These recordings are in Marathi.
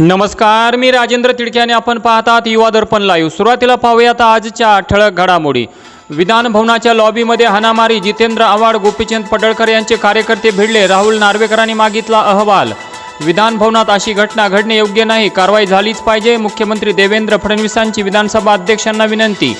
नमस्कार मी राजेंद्र तिडके आणि आपण पाहतात युवा दर्पण लाईव्ह सुरुवातीला पाहूयात आजच्या ठळक घडामोडी. विधान भवनाच्या लॉबीमध्ये हाणामारी जितेंद्र आव्हाड गोपीचंद पडळकर यांचे कार्यकर्ते भिडले राहुल नार्वेकरांनी मागितला अहवाल. विधान भवनात अशी घटना घडणे योग्य नाही कारवाई झालीच पाहिजे मुख्यमंत्री देवेंद्र फडणवीसांची विधानसभा अध्यक्षांना विनंती.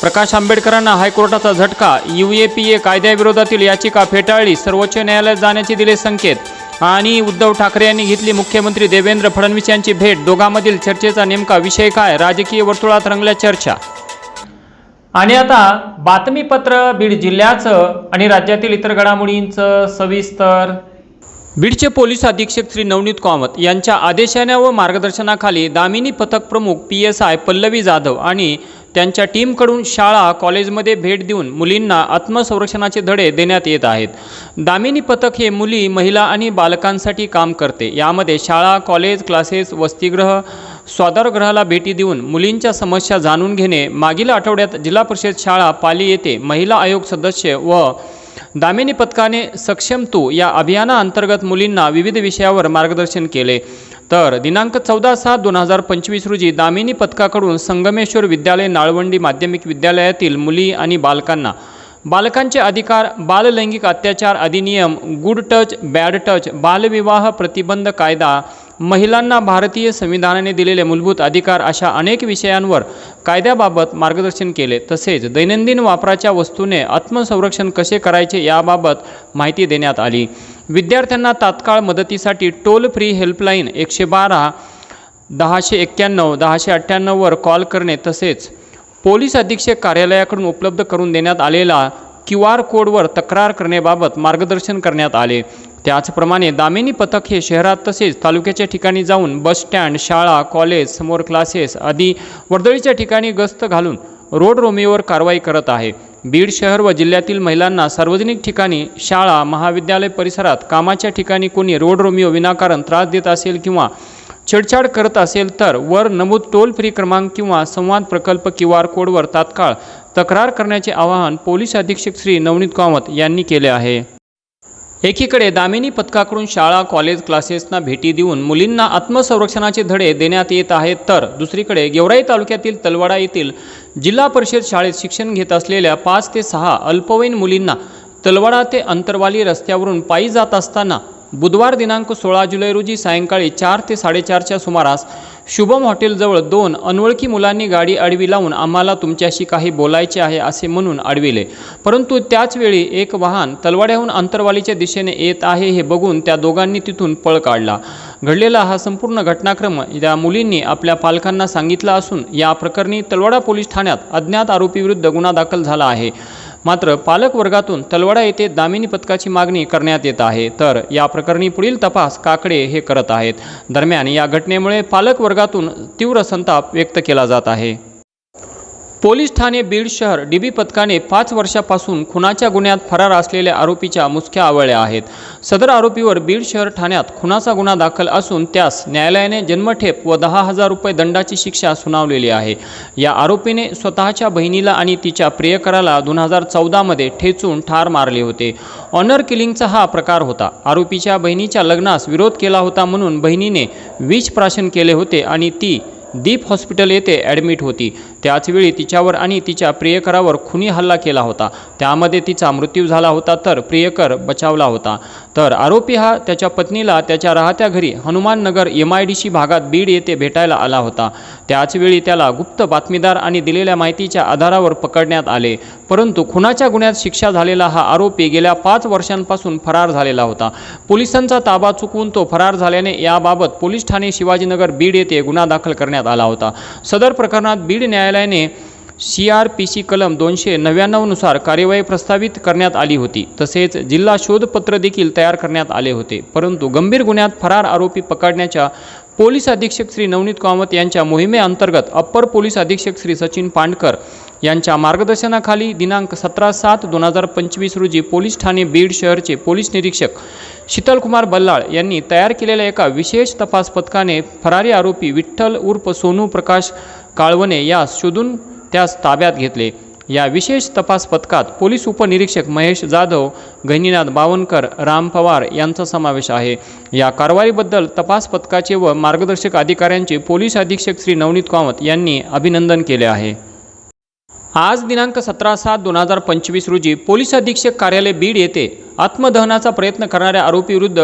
प्रकाश आंबेडकरांना हायकोर्टाचा झटका यू ए पी ए कायद्याविरोधातील याचिका फेटाळली सर्वोच्च न्यायालयात जाण्याचे दिले संकेत. आणि उद्धव ठाकरे यांनी घेतली मुख्यमंत्री देवेंद्र फडणवीस यांची भेट. दोघांमधील चर्चेचा नेमका विषय काय? राजकीय वर्तुळात रंगल्या चर्चा. आणि आता बातमीपत्र बीड जिल्ह्याचं आणि राज्यातील इतर घडामोडींचं सविस्तर. बीडचे पोलीस अधीक्षक श्री नवनीत कामत यांच्या आदेशाने व मार्गदर्शनाखाली दामिनी पथक प्रमुख P S I Pallavi Jadhav आणि त्यांच्या टीमकडून शाळा कॉलेजमध्ये भेट देऊन मुलींना आत्मसंरक्षणाचे धडे देण्यात येत आहेत. दामिनी पथक हे मुली महिला आणि बालकांसाठी काम करते. यामध्ये शाळा कॉलेज क्लासेस वसतिगृह स्वाधारगृहाला भेटी देऊन मुलींच्या समस्या जाणून घेणे. मागील आठवड्यात जिल्हा परिषद शाळा पाली येथे महिला आयोग सदस्य व दामिनी पथकाने सक्षम तू या अभियानाअंतर्गत मुलींना विविध विषयावर मार्गदर्शन केले. तर दिनांक चौदा सात दोन हजार पंचवीस रोजी दामिनी पथकाकडून संगमेश्वर विद्यालय नाळवंडी माध्यमिक विद्यालयातील मुली आणि बालकांना बालकांचे अधिकार बाललैंगिक अत्याचार अधिनियम गुड टच बॅड टच बालविवाह प्रतिबंध कायदा महिलांना भारतीय संविधानाने दिलेले मूलभूत अधिकार अशा अनेक विषयांवर कायद्याबाबत मार्गदर्शन केले. तसेच दैनंदिन वापराच्या वस्तूने आत्मसंरक्षण कसे करायचे याबाबत माहिती देण्यात आली. विद्यार्थ्यांना तात्काळ मदतीसाठी टोल फ्री हेल्पलाईन एकशे बारा दहाशे एक्क्याण्णव दहाशे अठ्ठ्याण्णववर कॉल करणे तसेच पोलीस अधीक्षक कार्यालयाकडून उपलब्ध करून देण्यात आलेला क्यू आर कोडवर तक्रार करण्याबाबत मार्गदर्शन करण्यात आले. त्याचप्रमाणे दामिनी पथक हे शहरात तसेच तालुक्याच्या ठिकाणी जाऊन बस स्टँड शाळा कॉलेज समोर क्लासेस आदी वर्दळीच्या ठिकाणी गस्त घालून रोड रोमियोवर कारवाई करत आहे. बीड शहर व जिल्ह्यातील महिलांना सार्वजनिक ठिकाणी शाळा महाविद्यालय परिसरात कामाच्या ठिकाणी कोणी रोड रोमिओ विनाकारण त्रास देत असेल किंवा छेडछाड करत असेल तर वर नमूद टोल फ्री क्रमांक किंवा संवाद प्रकल्प क्यू आर कोडवर तात्काळ तक्रार करण्याचे आवाहन पोलीस अधीक्षक श्री नवनीत कामत यांनी केले आहे. एकीकडे दामिनी पथकाकडून शाळा कॉलेज क्लासेसना भेटी देऊन मुलींना आत्मसंरक्षणाचे धडे देण्यात येत आहेत तर दुसरीकडे गेवराई तालुक्यातील तलवाडा येथील जिल्हा परिषद शाळेत शिक्षण घेत असलेल्या पाच ते सहा अल्पवयीन मुलींना तलवाडा ते अंतरवाली रस्त्यावरून पायी जात असताना बुधवार दिनांक सोळा जुलै रोजी सायंकाळी चार ते साडेचारच्या सुमारास शुभम हॉटेलजवळ दोन अनोळखी मुलांनी गाडी आडवी लावून आम्हाला तुमच्याशी काही बोलायचे आहे असे म्हणून अडविले परंतु त्याचवेळी एक वाहन तलवाड्याहून अंतरवालीच्या दिशेने येत आहे हे बघून त्या दोघांनी तिथून पळ काढला. घडलेला हा संपूर्ण घटनाक्रम या मुलींनी आपल्या पालकांना सांगितला असून या प्रकरणी तलवाडा पोलीस ठाण्यात अज्ञात आरोपीविरुद्ध गुन्हा दाखल झाला आहे. मात्र पालक वर्गातून तलवाडा येथे दामिनी पथकाची मागणी करण्यात येत आहे. तर या प्रकरणी पुढील तपास काकडे हे करत आहेत. दरम्यान या घटनेमुळे पालक वर्गातून तीव्र संताप व्यक्त केला जात आहे. पोलीस ठाणे बीड शहर डीबी पथकाने पाच वर्षापासून खुनाच्या गुन्ह्यात फरार असलेल्या आरोपीच्या मुसक्या आवळल्या आहेत. सदर आरोपीवर बीड शहर ठाण्यात खुनाचा गुन्हा दाखल असून त्यास न्यायालयाने जन्मठेप व दहा हजार रुपये दंडाची शिक्षा सुनावलेली आहे. या आरोपीने स्वतःच्या बहिणीला आणि तिच्या प्रियकराला दोन हजार चौदामध्ये ठेचून ठार मारले होते. ऑनर किलिंगचा हा प्रकार होता. आरोपीच्या बहिणीच्या लग्नास विरोध केला होता म्हणून बहिणीने विष प्राशन केले होते आणि ती दीप हॉस्पिटल येथे ॲडमिट होती. त्याचवेळी तिच्यावर आणि तिच्या प्रियकरावर खुनी हल्ला केला होता. त्यामध्ये तिचा मृत्यू झाला होता तर प्रियकर बचावला होता. तर आरोपी हा त्याच्या पत्नीला त्याच्या राहत्या घरी Hanumannagar M I D C भागात बीड येथे भेटायला आला होता. त्याचवेळी त्याला गुप्त बातमीदार आणि दिलेल्या माहितीच्या आधारावर पकडण्यात आले. परंतु खुनाच्या गुन्ह्यात शिक्षा झालेला हा आरोपी गेल्या पाच वर्षांपासून फरार झालेला होता. पोलिसांचा ताबा चुकवून तो फरार झाल्याने याबाबत पोलीस ठाणे शिवाजीनगर बीड येथे गुन्हा दाखल करण्यात आला होता. सदर प्रकरणात बीड न्यायालय न्यायालयाने सी आर पी सी कलम दोनशे नव्याण्णवनुसार कार्यवाही प्रस्तावित करण्यात आली होती. तसेच जिल्हा शोधपत्र देखील तयार करण्यात आले होते. परंतु गंभीर गुन्ह्यात फरार आरोपी पकडण्याच्या पोलीस अधीक्षक श्री नवनीत कामत यांच्या मोहिमेअंतर्गत अप्पर पोलीस अधीक्षक श्री सचिन पांडकर यांच्या मार्गदर्शनाखाली दिनांक सतरा सात दोन हजार पंचवीस रोजी पोलीस ठाणे बीड शहरचे पोलीस निरीक्षक शीतलकुमार बल्लाळ यांनी तयार केलेल्या एका विशेष तपास पथकाने फरारी आरोपी विठ्ठल उर्फ सोनू प्रकाश काळवणे यास शोधून त्यास ताब्यात घेतले. या विशेष तपास पथकात पोलीस उपनिरीक्षक महेश जाधव गहिनीनाथ बावनकर राम पवार यांचा समावेश आहे. या कारवाईबद्दल तपास पथकाचे व मार्गदर्शक अधिकाऱ्यांचे पोलीस अधीक्षक श्री नवनीत कामत यांनी अभिनंदन केले आहे. आज दिनांक सतरा सात दोन हजार पंचवीस रोजी पोलीस अधीक्षक कार्यालय बीड येथे आत्मदहनाचा प्रयत्न करणाऱ्या आरोपीविरुद्ध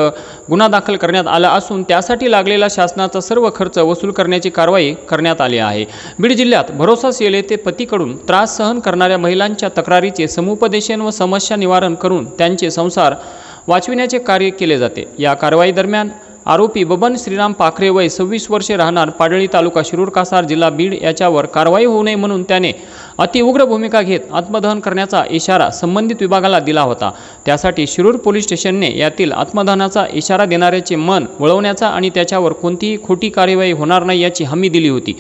गुन्हा दाखल करण्यात आला असून त्यासाठी लागलेला शासनाचा सर्व खर्च वसूल करण्याची कारवाई करण्यात आली आहे. बीड जिल्ह्यात भरोसा सेल येथे पतीकडून त्रास सहन करणाऱ्या महिलांच्या तक्रारीचे समुपदेशन व समस्या निवारण करून त्यांचे संसार वाचविण्याचे कार्य केले जाते. या कारवाई दरम्यान आरोपी बबन श्रीराम पाखरे वय सव्वीस वर्षे राहणार पाडळी तालुका शिरूर कासार जिल्हा बीड याच्यावर कारवाई होऊ नये म्हणून त्याने अतिउग्र भूमिका घेत आत्मदहन करण्याचा इशारा संबंधित विभागाला दिला होता. त्यासाठी शिरूर पोलीस स्टेशनने यातील आत्मदहनाचा इशारा देणाऱ्याचे मन वळवण्याचा आणि त्याच्यावर कोणतीही खोटी कार्यवाही होणार नाही याची हमी दिली होती.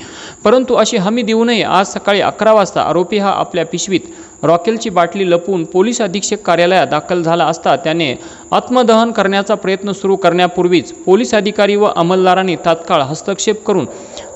परंतु अशी हमी देऊनही आज सकाळी अकरा वाजता आरोपी हा आपल्या पिशवीत रॉकेलची बाटली लपवून पोलीस अधीक्षक कार्यालयात दाखल झाला असता त्याने आत्मदहन करण्याचा प्रयत्न सुरू करण्यापूर्वीच पोलीस अधिकारी व अंमलदारांनी तात्काळ हस्तक्षेप करून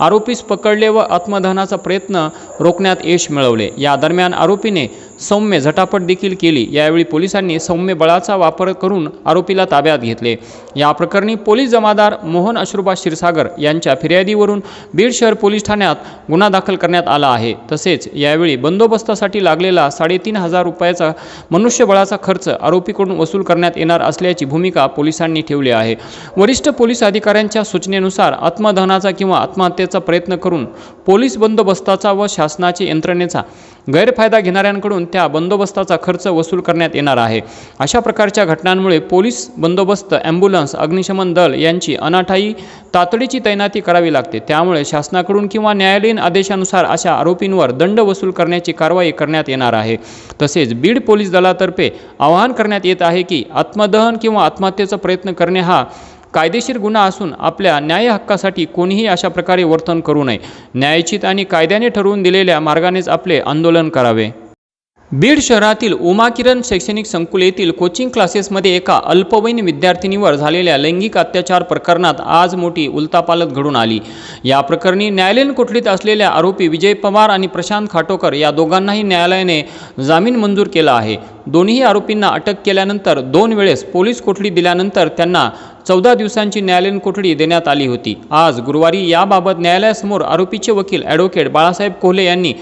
आरोपीस पकडले व आत्मदहनाचा प्रयत्न रोखण्यात यश मिळवले. या दरम्यान आरोपीने सौम्य झटापट देखील केली. यावेळी पोलिसांनी सौम्य बळाचा वापर करून आरोपीला ताब्यात घेतले. या प्रकरणी पोलीस जमादार मोहन अश्रुबा क्षीरसागर यांच्या फिर्यादीवरून बीड शहर पोलीस ठाण्यात गुन्हा दाखल करण्यात आला आहे. तसेच यावेळी बंदोबस्तासाठी लागलेला साडेतीन हजार रुपयाचा मनुष्यबळाचा खर्च आरोपीकडून वसूल करण्यात येणार असल्याची भूमिका पोलिसांनी ठेवली आहे. वरिष्ठ पोलीस अधिकाऱ्यांच्या सूचनेनुसार आत्मदहनाचा किंवा आत्महत्येचा प्रयत्न करून पोलीस बंदोबस्ताचा व शासनाचे यंत्रणेचा गैरफायदा घेणाऱ्यांकडून त्या बंदोबस्ताचा खर्च वसूल करण्यात येणार आहे. अशा प्रकारच्या घटनांमुळे पोलीस बंदोबस्त ॲम्ब्युलन्स अग्निशमन दल यांची अनाठाई तातडीची तैनाती करावी लागते. त्यामुळे शासनाकडून किंवा न्यायालयीन आदेशानुसार अशा आरोपींवर दंड वसूल करण्याची कारवाई करण्यात येणार आहे. तसेच बीड पोलीस दलातर्फे आवाहन करण्यात येत आहे की आत्मदहन किंवा आत्महत्येचा प्रयत्न करणे हा कायदेशीर गुन्हा असून आपल्या न्याय हक्कासाठी कोणीही अशा प्रकारे वर्तन करू नये. न्यायचित आणि कायद्याने ठरवून दिलेल्या मार्गानेच आपले आंदोलन करावे. बीड शहरातील उमा किरण शैक्षणिक संकुल येथील कोचिंग क्लासेसमध्ये एका अल्पवयीन विद्यार्थिनीवर झालेल्या लैंगिक अत्याचार प्रकरणात आज मोठी उलतापालत घडून आली. या प्रकरणी न्यायालयीन कोठडीत असलेल्या आरोपी विजय पवार आणि प्रशांत खाटोकर या दोघांनाही न्यायालयाने जामीन मंजूर केला आहे. दोन्ही आरोपींना अटक केल्यानंतर दोन वेळेस पोलीस कोठडी दिल्यानंतर त्यांना चौदा दिवसांची न्यायालयीन कोठडी देण्यात आली होती. आज गुरुवारी याबाबत न्यायालयासमोर आरोपीचे वकील ॲडव्होकेट बाळासाहेब कोहले यांनी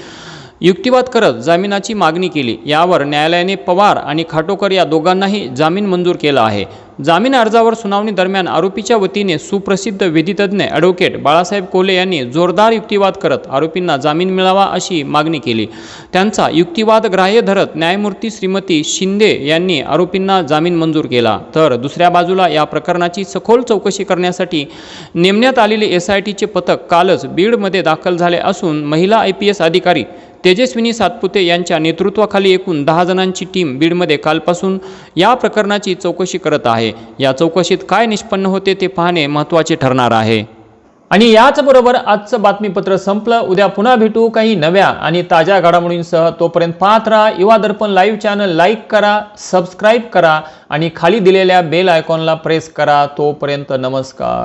युक्तिवाद करत जामिनाची मागणी केली. यावर न्यायालयाने पवार आणि खाटोकर या दोघांनाही जामीन मंजूर केला आहे. जामीन अर्जावर सुनावणी दरम्यान आरोपीच्या वतीने सुप्रसिद्ध विधितज्ञ ॲडव्होकेट बाळासाहेब कोले यांनी जोरदार युक्तिवाद करत आरोपींना जामीन मिळावा अशी मागणी केली. त्यांचा युक्तिवाद ग्राह्य धरत न्यायमूर्ती श्रीमती शिंदे यांनी आरोपींना जामीन मंजूर केला. तर दुसऱ्या बाजूला या प्रकरणाची सखोल चौकशी करण्यासाठी नेमण्यात आलेले एस आय टीचे पथक कालच बीडमध्ये दाखल झाले असून महिला आय पी एस अधिकारी तेजस्विनी सातपुते यांच्या नेतृत्वाखाली एकूण दहा जणांची टीम बीडमध्ये कालपासून या प्रकरणाची चौकशी करत आहे. या चौकशीत काय निष्पन्न होते ते पाहणे महत्त्वाचे ठरणार आहे. आणि याचबरोबर आजचं बातमीपत्र संपलं. उद्या पुन्हा भेटू. काही नव्या आणि ताज्या घडामोडींसह तोपर्यंत पाहत राहा. Yuva Darpan live channel like करा सबस्क्राईब करा आणि खाली दिलेल्या बेल आयकॉनला प्रेस करा. तोपर्यंत नमस्कार.